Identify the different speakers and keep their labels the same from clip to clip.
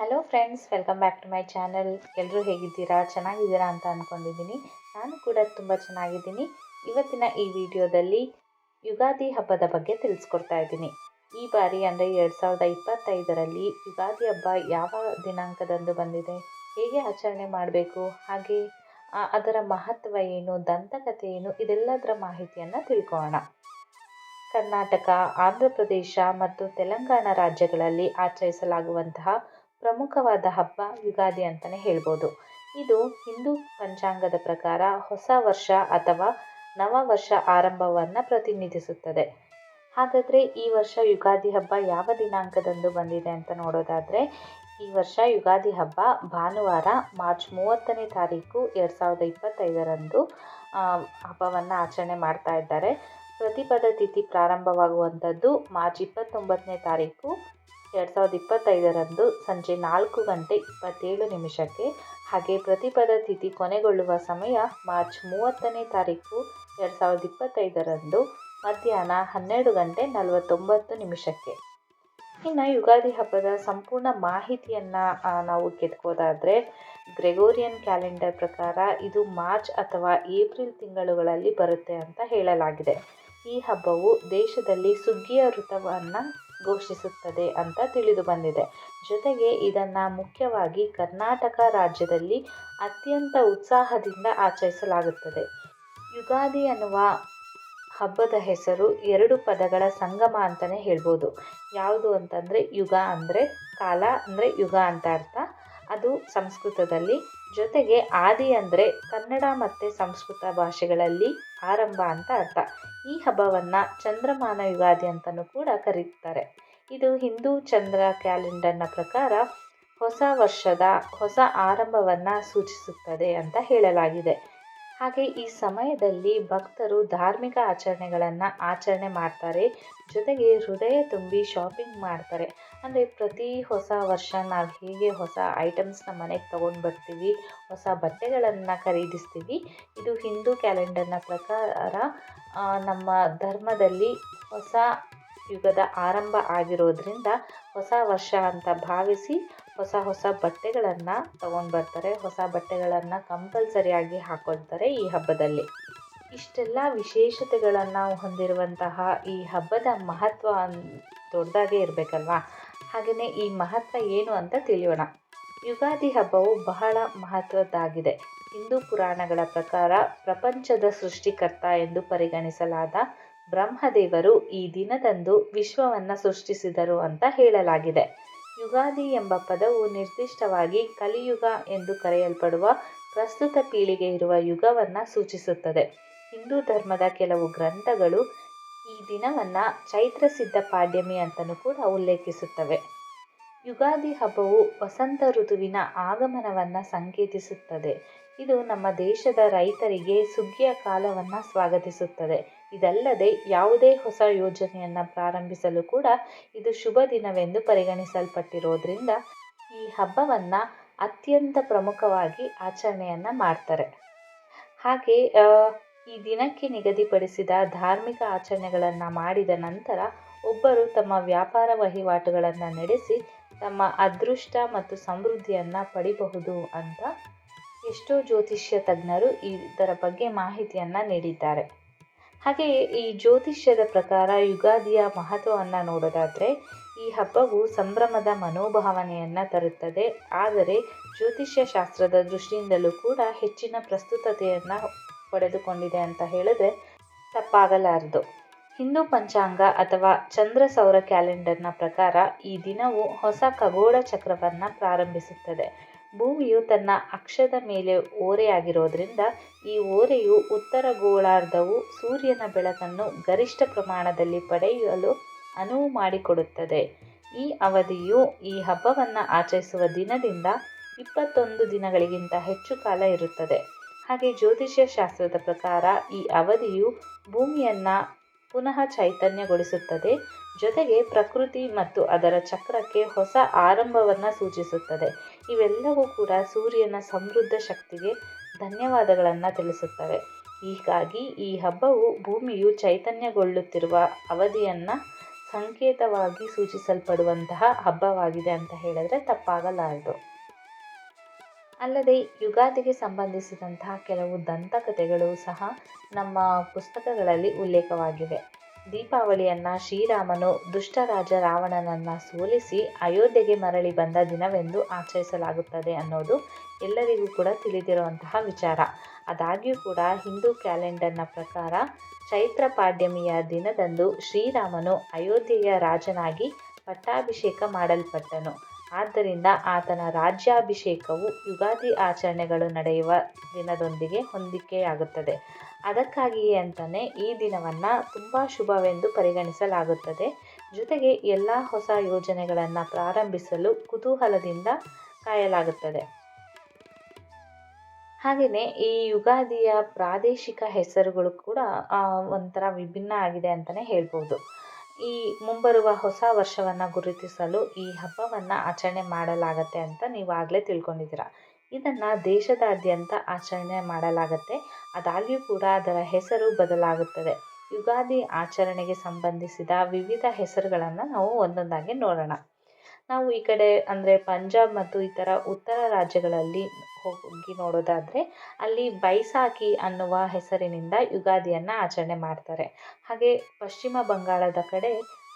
Speaker 1: Hello friends welcome back to my channel ಎಲ್ಲರೂ ಹೇಗಿದ್ದೀರಾ? ಚೆನ್ನಾಗಿದ್ದೀರಾ ಅಂತ ಅಂದ್ಕೊಂಡಿದ್ದೀನಿ ನಾನು ಕೂಡ ತುಂಬ ಚೆನ್ನಾಗಿದ್ದೀನಿ. ಇವತ್ತಿನ ಈ ವಿಡಿಯೋದಲ್ಲಿ ಯುಗಾದಿ ಹಬ್ಬದ ಬಗ್ಗೆ ತಿಳಿಸ್ಕೊಡ್ತಾ ಇದ್ದೀನಿ. ಈ ಬಾರಿ ಅಂದರೆ ಎರಡು ಸಾವಿರದ ಇಪ್ಪತ್ತೈದರಲ್ಲಿ ಯುಗಾದಿ ಹಬ್ಬ ಯಾವ ದಿನಾಂಕದಂದು ಬಂದಿದೆ? ಹೇಗೆ ಆಚರಣೆ ಮಾಡಬೇಕು? ಹಾಗೆ ಅದರ ಮಹತ್ವ ಏನು, ದಂತಕಥೆ ಏನು, ಇದೆಲ್ಲದರ ಮಾಹಿತಿಯನ್ನು ತಿಳ್ಕೊಳ್ಳೋಣ. ಕರ್ನಾಟಕ, ಆಂಧ್ರ ಪ್ರದೇಶ ಮತ್ತು ತೆಲಂಗಾಣ ರಾಜ್ಯಗಳಲ್ಲಿ ಆಚರಿಸಲಾಗುವಂತಹ ಪ್ರಮುಖವಾದ ಹಬ್ಬ ಯುಗಾದಿ ಅಂತಲೇ ಹೇಳ್ಬೋದು. ಇದು ಹಿಂದೂ ಪಂಚಾಂಗದ ಪ್ರಕಾರ ಹೊಸ ವರ್ಷ ಅಥವಾ ನವ ವರ್ಷ ಆರಂಭವನ್ನು ಪ್ರತಿನಿಧಿಸುತ್ತದೆ. ಹಾಗಾದರೆ ಈ ವರ್ಷ ಯುಗಾದಿ ಹಬ್ಬ ಯಾವ ದಿನಾಂಕದಂದು ಬಂದಿದೆ ಅಂತ ನೋಡೋದಾದರೆ, ಈ ವರ್ಷ ಯುಗಾದಿ ಹಬ್ಬ ಭಾನುವಾರ ಮಾರ್ಚ್ ಮೂವತ್ತನೇ ತಾರೀಕು ಎರಡು ಸಾವಿರದ ಇಪ್ಪತ್ತೈದರಂದು ಹಬ್ಬವನ್ನು ಆಚರಣೆ ಮಾಡ್ತಾ ಇದ್ದಾರೆ. ಪ್ರತಿಪದ ತಿಥಿ ಪ್ರಾರಂಭವಾಗುವಂಥದ್ದು ಮಾರ್ಚ್ ಇಪ್ಪತ್ತೊಂಬತ್ತನೇ ತಾರೀಕು. ಎರಡು ಸಾವಿರದ ಇಪ್ಪತ್ತೈದರಂದು ಸಂಜೆ ನಾಲ್ಕು ಗಂಟೆ ಇಪ್ಪತ್ತೇಳು ನಿಮಿಷಕ್ಕೆ ಹಾಗೆ ಪ್ರತಿಪದ ತಿಥಿ ಕೊನೆಗೊಳ್ಳುವ ಸಮಯ ಮಾರ್ಚ್ ಮೂವತ್ತನೇ ತಾರೀಕು ಎರಡು ಸಾವಿರದ ಇಪ್ಪತ್ತೈದರಂದು ಮಧ್ಯಾಹ್ನ ಹನ್ನೆರಡು ಗಂಟೆ ನಲವತ್ತೊಂಬತ್ತು ನಿಮಿಷಕ್ಕೆ. ಇನ್ನು ಯುಗಾದಿ ಹಬ್ಬದ ಸಂಪೂರ್ಣ ಮಾಹಿತಿಯನ್ನು ನಾವು ಕೆತ್ಕೋದಾದರೆ ಗ್ರೆಗೋರಿಯನ್ ಕ್ಯಾಲೆಂಡರ್ ಪ್ರಕಾರ ಇದು ಮಾರ್ಚ್ ಅಥವಾ ಏಪ್ರಿಲ್ ತಿಂಗಳುಗಳಲ್ಲಿ ಬರುತ್ತೆ ಅಂತ ಹೇಳಲಾಗಿದೆ. ಈ ಹಬ್ಬವು ದೇಶದಲ್ಲಿ ಸುಗ್ಗಿಯ ಋತುವನ್ನು ಘೋಷಿಸುತ್ತದೆ ಅಂತ ತಿಳಿದು ಬಂದಿದೆ. ಜೊತೆಗೆ ಇದನ್ನು ಮುಖ್ಯವಾಗಿ ಕರ್ನಾಟಕ ರಾಜ್ಯದಲ್ಲಿ ಅತ್ಯಂತ ಉತ್ಸಾಹದಿಂದ ಆಚರಿಸಲಾಗುತ್ತದೆ. ಯುಗಾದಿ ಅನ್ನುವ ಹಬ್ಬದ ಹೆಸರು ಎರಡು ಪದಗಳ ಸಂಗಮ ಅಂತಲೇ ಹೇಳ್ಬೋದು. ಯಾವುದು ಅಂತಂದರೆ ಯುಗ ಅಂದರೆ ಕಾಲ ಅಂದರೆ ಯುಗ ಅಂತ ಅರ್ಥ. ಅದು ಸಂಸ್ಕೃತದಲ್ಲಿ. ಜೊತೆಗೆ ಆದಿ ಅಂದರೆ ಕನ್ನಡ ಮತ್ತು ಸಂಸ್ಕೃತ ಭಾಷೆಗಳಲ್ಲಿ ಆರಂಭ ಅಂತ ಅರ್ಥ. ಈ ಹಬ್ಬವನ್ನು ಚಂದ್ರಮಾನ ಯುಗಾದಿ ಅಂತಲೂ ಕೂಡ ಕರೀತಾರೆ. ಇದು ಹಿಂದೂ ಚಂದ್ರ ಕ್ಯಾಲೆಂಡರ್ನ ಪ್ರಕಾರ ಹೊಸ ವರ್ಷದ ಹೊಸ ಆರಂಭವನ್ನು ಸೂಚಿಸುತ್ತದೆ ಅಂತ ಹೇಳಲಾಗಿದೆ. ಹಾಗೆ ಈ ಸಮಯದಲ್ಲಿ ಭಕ್ತರು ಧಾರ್ಮಿಕ ಆಚರಣೆಗಳನ್ನು ಆಚರಣೆ ಮಾಡ್ತಾರೆ. ಜೊತೆಗೆ ಹೃದಯ ತುಂಬಿ ಶಾಪಿಂಗ್ ಮಾಡ್ತಾರೆ. ಅಂದರೆ ಪ್ರತಿ ಹೊಸ ವರ್ಷ ನಾವು ಹೇಗೆ ಹೊಸ ಐಟಮ್ಸ್ನ ಮನೆಗೆ ತೊಗೊಂಡು ಬರ್ತೀವಿ. ಹೊಸ ಬಟ್ಟೆಗಳನ್ನು ಖರೀದಿಸ್ತೀವಿ. ಇದು ಹಿಂದೂ ಕ್ಯಾಲೆಂಡರ್ನ ಪ್ರಕಾರ ನಮ್ಮ ಧರ್ಮದಲ್ಲಿ ಹೊಸ ಯುಗದ ಆರಂಭ ಆಗಿರೋದ್ರಿಂದ ಹೊಸ ವರ್ಷ ಅಂತ ಭಾವಿಸಿ ಹೊಸ ಹೊಸ ಬಟ್ಟೆಗಳನ್ನು ತಗೊಂಡು ಬರ್ತಾರೆ. ಹೊಸ ಬಟ್ಟೆಗಳನ್ನು ಕಂಪಲ್ಸರಿಯಾಗಿ ಹಾಕೊಳ್ತಾರೆ ಈ ಹಬ್ಬದಲ್ಲಿ. ಇಷ್ಟೆಲ್ಲ ವಿಶೇಷತೆಗಳನ್ನು ಹೊಂದಿರುವಂತಹ ಈ ಹಬ್ಬದ ಮಹತ್ವ ದೊಡ್ಡದಾಗೇ ಇರಬೇಕಲ್ವಾ? ಹಾಗೆಯೇ ಈ ಮಹತ್ವ ಏನು ಅಂತ ತಿಳಿಯೋಣ. ಯುಗಾದಿ ಹಬ್ಬವು ಬಹಳ ಮಹತ್ವದ್ದಾಗಿದೆ. ಹಿಂದೂ ಪುರಾಣಗಳ ಪ್ರಕಾರ ಪ್ರಪಂಚದ ಸೃಷ್ಟಿಕರ್ತ ಎಂದು ಪರಿಗಣಿಸಲಾದ ಬ್ರಹ್ಮದೇವರು ಈ ದಿನದಂದು ವಿಶ್ವವನ್ನು ಸೃಷ್ಟಿಸಿದರು ಅಂತ ಹೇಳಲಾಗಿದೆ. ಯುಗಾದಿ ಎಂಬ ಪದವು ನಿರ್ದಿಷ್ಟವಾಗಿ ಕಲಿಯುಗ ಎಂದು ಕರೆಯಲ್ಪಡುವ ಪ್ರಸ್ತುತ ಪೀಳಿಗೆ ಇರುವ ಯುಗವನ್ನು ಸೂಚಿಸುತ್ತದೆ. ಹಿಂದೂ ಧರ್ಮದ ಕೆಲವು ಗ್ರಂಥಗಳು ಈ ದಿನವನ್ನು ಚೈತ್ರ ಸಿದ್ಧ ಪಾಡ್ಯಮಿ ಅಂತಲೂ ಕೂಡ ಉಲ್ಲೇಖಿಸುತ್ತವೆ. ಯುಗಾದಿ ಹಬ್ಬವು ವಸಂತ ಋತುವಿನ ಆಗಮನವನ್ನು ಸಂಕೇತಿಸುತ್ತದೆ. ಇದು ನಮ್ಮ ದೇಶದ ರೈತರಿಗೆ ಸುಗ್ಗಿಯ ಕಾಲವನ್ನು ಸ್ವಾಗತಿಸುತ್ತದೆ. ಇದಲ್ಲದೆ ಯಾವುದೇ ಹೊಸ ಯೋಜನೆಯನ್ನು ಪ್ರಾರಂಭಿಸಲು ಕೂಡ ಇದು ಶುಭ ದಿನವೆಂದು ಪರಿಗಣಿಸಲ್ಪಟ್ಟಿರೋದ್ರಿಂದ ಈ ಹಬ್ಬವನ್ನು ಅತ್ಯಂತ ಪ್ರಮುಖವಾಗಿ ಆಚರಣೆಯನ್ನು ಮಾಡ್ತಾರೆ. ಹಾಗೆ ಈ ದಿನಕ್ಕೆ ನಿಗದಿಪಡಿಸಿದ ಧಾರ್ಮಿಕ ಆಚರಣೆಗಳನ್ನು ಮಾಡಿದ ನಂತರ ಒಬ್ಬರು ತಮ್ಮ ವ್ಯಾಪಾರ ವಹಿವಾಟುಗಳನ್ನು ನಡೆಸಿ ತಮ್ಮ ಅದೃಷ್ಟ ಮತ್ತು ಸಮೃದ್ಧಿಯನ್ನು ಪಡಿಬಹುದು ಅಂತ ಎಷ್ಟೋ ಜ್ಯೋತಿಷ್ಯ ತಜ್ಞರು ಇದರ ಬಗ್ಗೆ ಮಾಹಿತಿಯನ್ನು ನೀಡಿದ್ದಾರೆ. ಹಾಗೆಯೇ ಈ ಜ್ಯೋತಿಷ್ಯದ ಪ್ರಕಾರ ಯುಗಾದಿಯ ಮಹತ್ವವನ್ನು ನೋಡೋದಾದರೆ, ಈ ಹಬ್ಬವು ಸಂಭ್ರಮದ ಮನೋಭಾವನೆಯನ್ನು ತರುತ್ತದೆ. ಆದರೆ ಜ್ಯೋತಿಷ್ಯ ಶಾಸ್ತ್ರದ ದೃಷ್ಟಿಯಿಂದಲೂ ಕೂಡ ಹೆಚ್ಚಿನ ಪ್ರಸ್ತುತತೆಯನ್ನು ಪಡೆದುಕೊಂಡಿದೆ ಅಂತ ಹೇಳಿದ್ರೆ ತಪ್ಪಾಗಲಾರದು. ಹಿಂದೂ ಪಂಚಾಂಗ ಅಥವಾ ಚಂದ್ರ ಸೌರ ಕ್ಯಾಲೆಂಡರ್ನ ಪ್ರಕಾರ ಈ ದಿನವು ಹೊಸ ಖಗೋಳ ಚಕ್ರವನ್ನು ಪ್ರಾರಂಭಿಸುತ್ತದೆ. ಭೂಮಿಯು ತನ್ನ ಅಕ್ಷದ ಮೇಲೆ ಓರೆಯಾಗಿರೋದ್ರಿಂದ ಈ ಓರೆಯು ಉತ್ತರ ಗೋಳಾರ್ಧವು ಸೂರ್ಯನ ಬೆಳಕನ್ನು ಗರಿಷ್ಠ ಪ್ರಮಾಣದಲ್ಲಿ ಪಡೆಯಲು ಅನುವು ಮಾಡಿಕೊಡುತ್ತದೆ. ಈ ಅವಧಿಯು ಈ ಹಬ್ಬವನ್ನು ಆಚರಿಸುವ ದಿನದಿಂದ ಇಪ್ಪತ್ತೊಂದು ದಿನಗಳಿಗಿಂತ ಹೆಚ್ಚು ಕಾಲ ಇರುತ್ತದೆ. ಹಾಗೆ ಜ್ಯೋತಿಷ್ಯ ಶಾಸ್ತ್ರದ ಪ್ರಕಾರ ಈ ಅವಧಿಯು ಭೂಮಿಯನ್ನು ಪುನಃ ಚೈತನ್ಯಗೊಳಿಸುತ್ತದೆ. ಜೊತೆಗೆ ಪ್ರಕೃತಿ ಮತ್ತು ಅದರ ಚಕ್ರಕ್ಕೆ ಹೊಸ ಆರಂಭವನ್ನು ಸೂಚಿಸುತ್ತದೆ. ಇವೆಲ್ಲವೂ ಕೂಡ ಸೂರ್ಯನ ಸಮೃದ್ಧ ಶಕ್ತಿಗೆ ಧನ್ಯವಾದಗಳನ್ನು ತಿಳಿಸುತ್ತವೆ. ಹೀಗಾಗಿ ಈ ಹಬ್ಬವು ಭೂಮಿಯು ಚೈತನ್ಯಗೊಳ್ಳುತ್ತಿರುವ ಅವಧಿಯನ್ನು ಸಂಕೇತವಾಗಿ ಸೂಚಿಸಲ್ಪಡುವಂತಹ ಹಬ್ಬವಾಗಿದೆ ಅಂತ ಹೇಳಿದ್ರೆ ತಪ್ಪಾಗಲಾರದು. ಅಲ್ಲದೆ ಯುಗಾದಿಗೆ ಸಂಬಂಧಿಸಿದಂತಹ ಕೆಲವು ದಂತಕಥೆಗಳು ಸಹ ನಮ್ಮ ಪುಸ್ತಕಗಳಲ್ಲಿ ಉಲ್ಲೇಖವಾಗಿವೆ. ದೀಪಾವಳಿಯನ್ನು ಶ್ರೀರಾಮನು ದುಷ್ಟರಾಜ ರಾವಣನನ್ನ ಸೋಲಿಸಿ ಅಯೋಧ್ಯೆಗೆ ಮರಳಿ ಬಂದ ದಿನವೆಂದು ಆಚರಿಸಲಾಗುತ್ತದೆ ಅನ್ನೋದು ಎಲ್ಲರಿಗೂ ಕೂಡ ತಿಳಿದಿರುವಂತಹ ವಿಚಾರ. ಅದಾಗ್ಯೂ ಕೂಡ ಹಿಂದೂ ಕ್ಯಾಲೆಂಡರ್ನ ಪ್ರಕಾರ ಚೈತ್ರ ಪಾಡ್ಯಮಿಯ ದಿನದಂದು ಶ್ರೀರಾಮನು ಅಯೋಧ್ಯೆಯ ರಾಜನಾಗಿ ಪಟ್ಟಾಭಿಷೇಕ ಮಾಡಲ್ಪಟ್ಟನು. ಆದ್ದರಿಂದ ಆತನ ರಾಜ್ಯಾಭಿಷೇಕವು ಯುಗಾದಿ ಆಚರಣೆಗಳು ನಡೆಯುವ ದಿನದೊಂದಿಗೆ ಹೊಂದಿಕೆಯಾಗುತ್ತದೆ. ಅದಕ್ಕಾಗಿಯೇ ಅಂತಲೇ ಈ ದಿನವನ್ನು ತುಂಬ ಶುಭವೆಂದು ಪರಿಗಣಿಸಲಾಗುತ್ತದೆ. ಜೊತೆಗೆ ಎಲ್ಲ ಹೊಸ ಯೋಜನೆಗಳನ್ನು ಪ್ರಾರಂಭಿಸಲು ಕುತೂಹಲದಿಂದ ಕಾಯಲಾಗುತ್ತದೆ. ಹಾಗೆಯೇ ಈ ಯುಗಾದಿಯ ಪ್ರಾದೇಶಿಕ ಹೆಸರುಗಳು ಕೂಡ ಒಂಥರ ವಿಭಿನ್ನ ಆಗಿದೆ ಅಂತಲೇ ಹೇಳ್ಬೋದು. ಈ ಮುಂಬರುವ ಹೊಸ ವರ್ಷವನ್ನು ಗುರುತಿಸಲು ಈ ಹಬ್ಬವನ್ನು ಆಚರಣೆ ಮಾಡಲಾಗತ್ತೆ ಅಂತ ನೀವು ನೀವಾಗಲೇ ತಿಳ್ಕೊಂಡಿದ್ದೀರ. ಇದನ್ನು ದೇಶದಾದ್ಯಂತ ಆಚರಣೆ ಮಾಡಲಾಗತ್ತೆ. ಆದಾಗ್ಯೂ ಕೂಡ ಅದರ ಹೆಸರು ಬದಲಾಗುತ್ತದೆ. ಯುಗಾದಿ ಆಚರಣೆಗೆ ಸಂಬಂಧಿಸಿದ ವಿವಿಧ ಹೆಸರುಗಳನ್ನು ನಾವು ಒಂದೊಂದಾಗಿ ನೋಡೋಣ. ನಾವು ಈ ಕಡೆ ಅಂದರೆ ಪಂಜಾಬ್ ಮತ್ತು ಈ ಥರ ಉತ್ತರ ರಾಜ್ಯಗಳಲ್ಲಿ ಹೋಗಿ ನೋಡೋದಾದರೆ ಅಲ್ಲಿ ಬೈಸಾಖಿ ಅನ್ನುವ ಹೆಸರಿನಿಂದ ಯುಗಾದಿಯನ್ನು ಆಚರಣೆ ಮಾಡ್ತಾರೆ. ಹಾಗೆ ಪಶ್ಚಿಮ ಬಂಗಾಳದ ಕಡೆ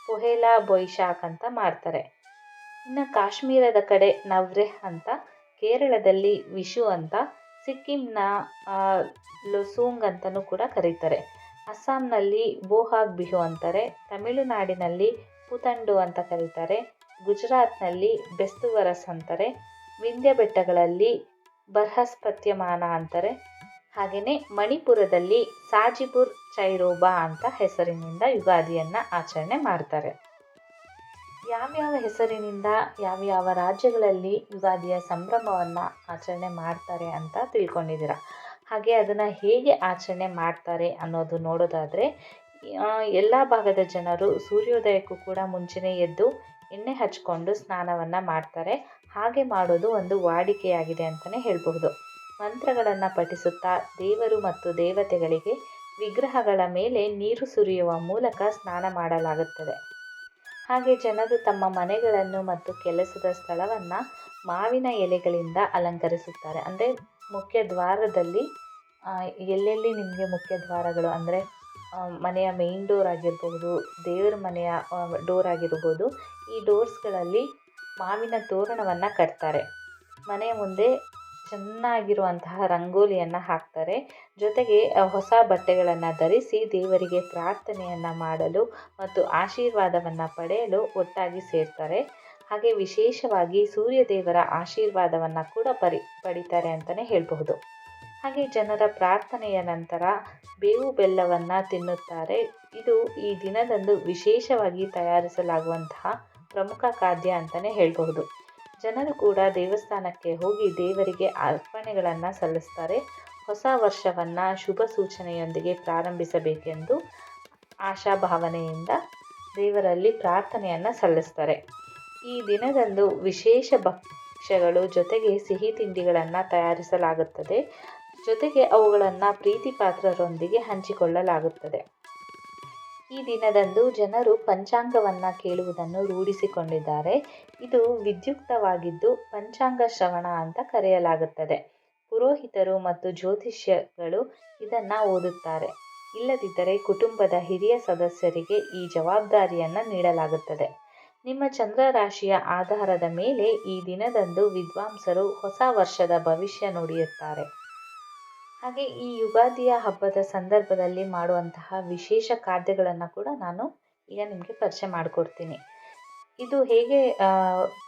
Speaker 1: ಪೊಹೇಲಾ ಬೊಯ್ಶಾಖ್ ಅಂತ ಮಾಡ್ತಾರೆ. ಇನ್ನು ಕಾಶ್ಮೀರದ ಕಡೆ ನವ್ರೆಹ್ ಅಂತ, ಕೇರಳದಲ್ಲಿ ವಿಶು ಅಂತ, ಸಿಕ್ಕಿಂನ ಲೊಸೂಂಗ್ ಅಂತಲೂ ಕೂಡ ಕರೀತಾರೆ. ಅಸ್ಸಾಂನಲ್ಲಿ ಬೋಹಾಗ್ ಬಿಹು ಅಂತಾರೆ, ತಮಿಳುನಾಡಿನಲ್ಲಿ ಪುತಂಡು ಅಂತ ಕರೀತಾರೆ. ಗುಜರಾತ್ನಲ್ಲಿ ಬೆಸ್ತುವರಸ್ ಅಂತಾರೆ ವಿಂಧ್ಯ ಬೆಟ್ಟಗಳಲ್ಲಿ ಬೃಹಸ್ಪತ್ಯಮಾನ ಅಂತಾರೆ. ಹಾಗೆಯೇ ಮಣಿಪುರದಲ್ಲಿ ಸಾಜಿಪುರ್ ಚೈರೋಬಾ ಅಂತ ಹೆಸರಿನಿಂದ ಯುಗಾದಿಯನ್ನು ಆಚರಣೆ ಮಾಡ್ತಾರೆ. ಯಾವ್ಯಾವ ಹೆಸರಿನಿಂದ ಯಾವ್ಯಾವ ರಾಜ್ಯಗಳಲ್ಲಿ ಯುಗಾದಿಯ ಸಂಭ್ರಮವನ್ನು ಆಚರಣೆ ಮಾಡ್ತಾರೆ ಅಂತ ತಿಳ್ಕೊಂಡಿದ್ದೀರ? ಹಾಗೆ ಅದನ್ನು ಹೇಗೆ ಆಚರಣೆ ಮಾಡ್ತಾರೆ ಅನ್ನೋದು ನೋಡೋದಾದರೆ ಎಲ್ಲ ಭಾಗದ ಜನರು ಸೂರ್ಯೋದಯಕ್ಕೂ ಕೂಡ ಮುಂಚೆನೇ ಎದ್ದು ಎಣ್ಣೆ ಹಚ್ಕೊಂಡು ಸ್ನಾನವನ್ನು ಮಾಡ್ತಾರೆ. ಹಾಗೆ ಮಾಡೋದು ಒಂದು ವಾಡಿಕೆಯಾಗಿದೆ ಅಂತಲೇ ಹೇಳಬಹುದು. ಮಂತ್ರಗಳನ್ನು ಪಠಿಸುತ್ತಾ ದೇವರು ಮತ್ತು ದೇವತೆಗಳಿಗೆ ವಿಗ್ರಹಗಳ ಮೇಲೆ ನೀರು ಸುರಿಯುವ ಮೂಲಕ ಸ್ನಾನ ಮಾಡಲಾಗುತ್ತದೆ. ಹಾಗೆ ಜನರು ತಮ್ಮ ಮನೆಗಳನ್ನು ಮತ್ತು ಕೆಲಸದ ಸ್ಥಳವನ್ನು ಮಾವಿನ ಎಲೆಗಳಿಂದ ಅಲಂಕರಿಸುತ್ತಾರೆ. ಅಂದರೆ ಮುಖ್ಯ ದ್ವಾರದಲ್ಲಿ ಎಲ್ಲೆಲ್ಲಿ ನಿಮಗೆ ಮುಖ್ಯ ದ್ವಾರಗಳು ಅಂದರೆ ಮನೆಯ ಮೇಯ್ನ್ ಡೋರ್ ಆಗಿರ್ಬೋದು ದೇವರ ಮನೆಯ ಡೋರ್ ಆಗಿರ್ಬೋದು ಈ ಡೋರ್ಸ್ಗಳಲ್ಲಿ ಮಾವಿನ ತೋರಣವನ್ನು ಕಟ್ತಾರೆ. ಮನೆಯ ಮುಂದೆ ಚೆನ್ನಾಗಿರುವಂತಹ ರಂಗೋಲಿಯನ್ನು ಹಾಕ್ತಾರೆ. ಜೊತೆಗೆ ಹೊಸ ಬಟ್ಟೆಗಳನ್ನು ಧರಿಸಿ ದೇವರಿಗೆ ಪ್ರಾರ್ಥನೆಯನ್ನು ಮಾಡಲು ಮತ್ತು ಆಶೀರ್ವಾದವನ್ನು ಪಡೆಯಲು ಒಟ್ಟಾಗಿ ಸೇರ್ತಾರೆ. ಹಾಗೆ ವಿಶೇಷವಾಗಿ ಸೂರ್ಯದೇವರ ಆಶೀರ್ವಾದವನ್ನು ಕೂಡ ಪರಿ, ಪಡಿತಾರೆ ಅಂತಲೇ ಹೇಳಬಹುದು. ಹಾಗೆ ಜನರ ಪ್ರಾರ್ಥನೆಯ ನಂತರ ಬೇವು ಬೆಲ್ಲವನ್ನು ತಿನ್ನುತ್ತಾರೆ. ಇದು ಈ ದಿನದಂದು ವಿಶೇಷವಾಗಿ ತಯಾರಿಸಲಾಗುವಂತಹ ಪ್ರಮುಖ ಖಾದ್ಯ ಅಂತಲೇ ಹೇಳಬಹುದು. ಜನರು ಕೂಡ ದೇವಸ್ಥಾನಕ್ಕೆ ಹೋಗಿ ದೇವರಿಗೆ ಅರ್ಪಣೆಗಳನ್ನು ಸಲ್ಲಿಸ್ತಾರೆ. ಹೊಸ ವರ್ಷವನ್ನು ಶುಭ ಸೂಚನೆಯೊಂದಿಗೆ ಪ್ರಾರಂಭಿಸಬೇಕೆಂದು ಆಶಾಭಾವನೆಯಿಂದ ದೇವರಲ್ಲಿ ಪ್ರಾರ್ಥನೆಯನ್ನು ಸಲ್ಲಿಸ್ತಾರೆ. ಈ ದಿನದಂದು ವಿಶೇಷ ಭಕ್ಷ್ಯಗಳು ಜೊತೆಗೆ ಸಿಹಿ ತಿಂಡಿಗಳನ್ನು ತಯಾರಿಸಲಾಗುತ್ತದೆ. ಜೊತೆಗೆ ಅವುಗಳನ್ನು ಪ್ರೀತಿ ಪಾತ್ರರೊಂದಿಗೆ ಹಂಚಿಕೊಳ್ಳಲಾಗುತ್ತದೆ. ಈ ದಿನದಂದು ಜನರು ಪಂಚಾಂಗವನ್ನು ಕೇಳುವುದನ್ನು ರೂಢಿಸಿಕೊಂಡಿದ್ದಾರೆ. ಇದು ವಿದ್ಯುಕ್ತವಾಗಿದ್ದು ಪಂಚಾಂಗ ಶ್ರವಣ ಅಂತ ಕರೆಯಲಾಗುತ್ತದೆ. ಪುರೋಹಿತರು ಮತ್ತು ಜ್ಯೋತಿಷ್ಯಗಳು ಇದನ್ನು ಓದುತ್ತಾರೆ. ಇಲ್ಲದಿದ್ದರೆ ಕುಟುಂಬದ ಹಿರಿಯ ಸದಸ್ಯರಿಗೆ ಈ ಜವಾಬ್ದಾರಿಯನ್ನು ನೀಡಲಾಗುತ್ತದೆ. ನಿಮ್ಮ ಚಂದ್ರ ರಾಶಿಯ ಆಧಾರದ ಮೇಲೆ ಈ ದಿನದಂದು ವಿದ್ವಾಂಸರು ಹೊಸ ವರ್ಷದ ಭವಿಷ್ಯ ನುಡಿಯುತ್ತಾರೆ. ಹಾಗೆ ಈ ಯುಗಾದಿಯ ಹಬ್ಬದ ಸಂದರ್ಭದಲ್ಲಿ ಮಾಡುವಂತಹ ವಿಶೇಷ ಖಾದ್ಯಗಳನ್ನು ಕೂಡ ನಾನು ಈಗ ನಿಮಗೆ ಪರಿಚಯ ಮಾಡಿಕೊಡ್ತೀನಿ. ಇದು ಹೇಗೆ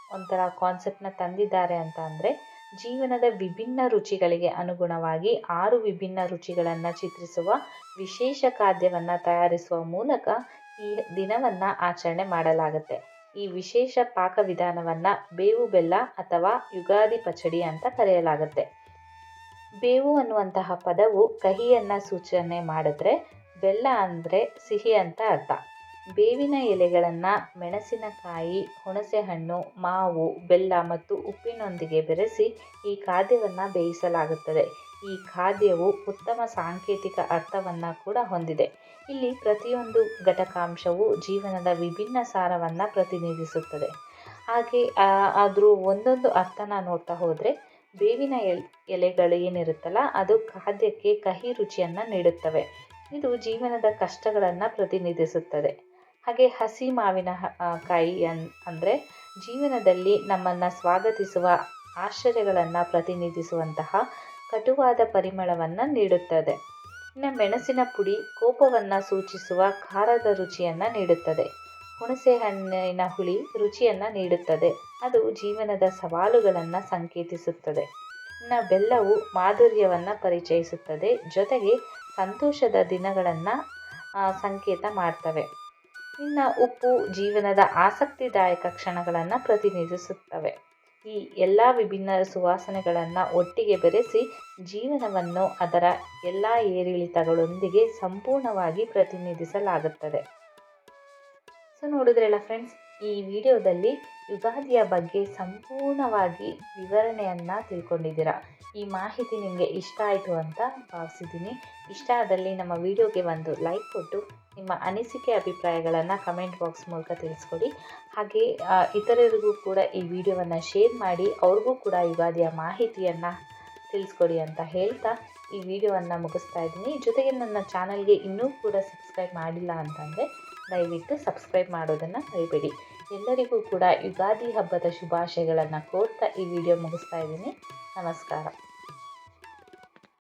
Speaker 1: ಒಂಥರ ಕಾನ್ಸೆಪ್ಟನ್ನ ತಂದಿದ್ದಾರೆ ಅಂತ ಅಂದರೆ, ಜೀವನದ ವಿಭಿನ್ನ ರುಚಿಗಳಿಗೆ ಅನುಗುಣವಾಗಿ ಆರು ವಿಭಿನ್ನ ರುಚಿಗಳನ್ನು ಚಿತ್ರಿಸುವ ವಿಶೇಷ ಖಾದ್ಯವನ್ನು ತಯಾರಿಸುವ ಮೂಲಕ ಈ ದಿನವನ್ನು ಆಚರಣೆ ಮಾಡಲಾಗುತ್ತೆ. ಈ ವಿಶೇಷ ಪಾಕವಿಧಾನವನ್ನು ಬೇವು, ಬೆಲ್ಲ ಅಥವಾ ಯುಗಾದಿ ಪಚಡಿ ಅಂತ ಕರೆಯಲಾಗುತ್ತೆ. ಬೇವು ಅನ್ನುವಂತಹ ಪದವು ಕಹಿಯನ್ನು ಸೂಚನೆ ಮಾಡಿದ್ರೆ ಬೆಲ್ಲ ಅಂದರೆ ಸಿಹಿ ಅಂತ ಅರ್ಥ. ಬೇವಿನ ಎಲೆಗಳನ್ನು ಮೆಣಸಿನಕಾಯಿ, ಹುಣಸೆಹಣ್ಣು, ಮಾವು, ಬೆಲ್ಲ ಮತ್ತು ಉಪ್ಪಿನೊಂದಿಗೆ ಬೆರೆಸಿ ಈ ಖಾದ್ಯವನ್ನು ಬೇಯಿಸಲಾಗುತ್ತದೆ. ಈ ಖಾದ್ಯವು ಉತ್ತಮ ಸಾಂಕೇತಿಕ ಅರ್ಥವನ್ನು ಕೂಡ ಹೊಂದಿದೆ. ಇಲ್ಲಿ ಪ್ರತಿಯೊಂದು ಘಟಕಾಂಶವು ಜೀವನದ ವಿಭಿನ್ನ ಸಾರವನ್ನು ಪ್ರತಿನಿಧಿಸುತ್ತದೆ. ಹಾಗೆ ಆದರೂ ಒಂದೊಂದು ಅರ್ಥನ ನೋಡ್ತಾ ಹೋದರೆ ಬೇವಿನ ಎಲೆ, ಎಲೆಗಳು ಏನಿರುತ್ತಲ್ಲ, ಅದು ಖಾದ್ಯಕ್ಕೆ ಕಹಿ ರುಚಿಯನ್ನು ನೀಡುತ್ತವೆ. ಇದು ಜೀವನದ ಕಷ್ಟಗಳನ್ನು ಪ್ರತಿನಿಧಿಸುತ್ತದೆ. ಹಾಗೆ ಹಸಿ ಮಾವಿನ ಕಾಯಿ ಅನ್, ಅಂದರೆ ಜೀವನದಲ್ಲಿ ನಮ್ಮನ್ನು ಸ್ವಾಗತಿಸುವ ಆಶ್ಚರ್ಯಗಳನ್ನು ಪ್ರತಿನಿಧಿಸುವಂತಹ ಕಟುವಾದ ಪರಿಮಳವನ್ನು ನೀಡುತ್ತದೆ. ಇನ್ನು ಮೆಣಸಿನ ಪುಡಿ ಕೋಪವನ್ನು ಸೂಚಿಸುವ ಖಾರದ ರುಚಿಯನ್ನು ನೀಡುತ್ತದೆ. ಹುಣಸೆ ಹಣ್ಣಿನ ಹುಳಿ ರುಚಿಯನ್ನು ನೀಡುತ್ತದೆ. ಅದು ಜೀವನದ ಸವಾಲುಗಳನ್ನು ಸಂಕೇತಿಸುತ್ತದೆ. ಇನ್ನ ಬೆಲ್ಲವು ಮಾಧುರ್ಯವನ್ನು ಪರಿಚಯಿಸುತ್ತದೆ. ಜೊತೆಗೆ ಸಂತೋಷದ ದಿನಗಳನ್ನು ಸಂಕೇತ ಮಾಡ್ತವೆ. ಇನ್ನು ಉಪ್ಪು ಜೀವನದ ಆಸಕ್ತಿದಾಯಕ ಕ್ಷಣಗಳನ್ನು ಪ್ರತಿನಿಧಿಸುತ್ತವೆ. ಈ ಎಲ್ಲ ವಿಭಿನ್ನ ಸುವಾಸನೆಗಳನ್ನು ಒಟ್ಟಿಗೆ ಬೆರೆಸಿ ಜೀವನವನ್ನು ಅದರ ಎಲ್ಲ ಏರಿಳಿತಗಳೊಂದಿಗೆ ಸಂಪೂರ್ಣವಾಗಿ ಪ್ರತಿನಿಧಿಸಲಾಗುತ್ತದೆ. ಸೊ ನೋಡಿದ್ರಲ್ಲ ಫ್ರೆಂಡ್ಸ್ ಈ ವಿಡಿಯೋದಲ್ಲಿ ಯುಗಾದಿಯ ಬಗ್ಗೆ ಸಂಪೂರ್ಣವಾಗಿ ವಿವರಣೆಯನ್ನು ತಿಳ್ಕೊಂಡಿದ್ದೀರಾ? ಈ ಮಾಹಿತಿ ನಿಮಗೆ ಇಷ್ಟ ಆಯಿತು ಅಂತ ಭಾವಿಸಿದ್ದೀನಿ. ಇಷ್ಟ ಆದಲ್ಲಿ ನಮ್ಮ ವಿಡಿಯೋಗೆ ಒಂದು ಲೈಕ್ ಕೊಟ್ಟು ನಿಮ್ಮ ಅನಿಸಿಕೆ, ಅಭಿಪ್ರಾಯಗಳನ್ನು ಕಮೆಂಟ್ ಬಾಕ್ಸ್ ಮೂಲಕ ತಿಳಿಸ್ಕೊಡಿ. ಹಾಗೆ ಇತರರಿಗೂ ಕೂಡ ಈ ವಿಡಿಯೋವನ್ನು ಶೇರ್ ಮಾಡಿ, ಅವ್ರಿಗೂ ಕೂಡ ಯುಗಾದಿಯ ಮಾಹಿತಿಯನ್ನು ತಿಳಿಸ್ಕೊಡಿ ಅಂತ ಹೇಳ್ತಾ ಈ ವಿಡಿಯೋವನ್ನು ಮುಗಿಸ್ತಾ ಇದ್ದೀನಿ. ಜೊತೆಗೆ ನನ್ನ ಚಾನಲ್ಗೆ ಇನ್ನೂ ಕೂಡ ಸಬ್ಸ್ಕ್ರೈಬ್ ಮಾಡಿಲ್ಲ ಅಂತಂದರೆ ದಯವಿಟ್ಟು ಸಬ್ಸ್ಕ್ರೈಬ್ ಮಾಡೋದನ್ನು ಮರಿಬೇಡಿ. ಎಲ್ಲರಿಗೂ ಕೂಡ ಯುಗಾದಿ ಹಬ್ಬದ ಶುಭಾಶಯಗಳನ್ನು ಕೋರ್ತಾ ಈ ವಿಡಿಯೋ ಮುಗಿಸ್ತಾ ಇದ್ದೀನಿ. ನಮಸ್ಕಾರ.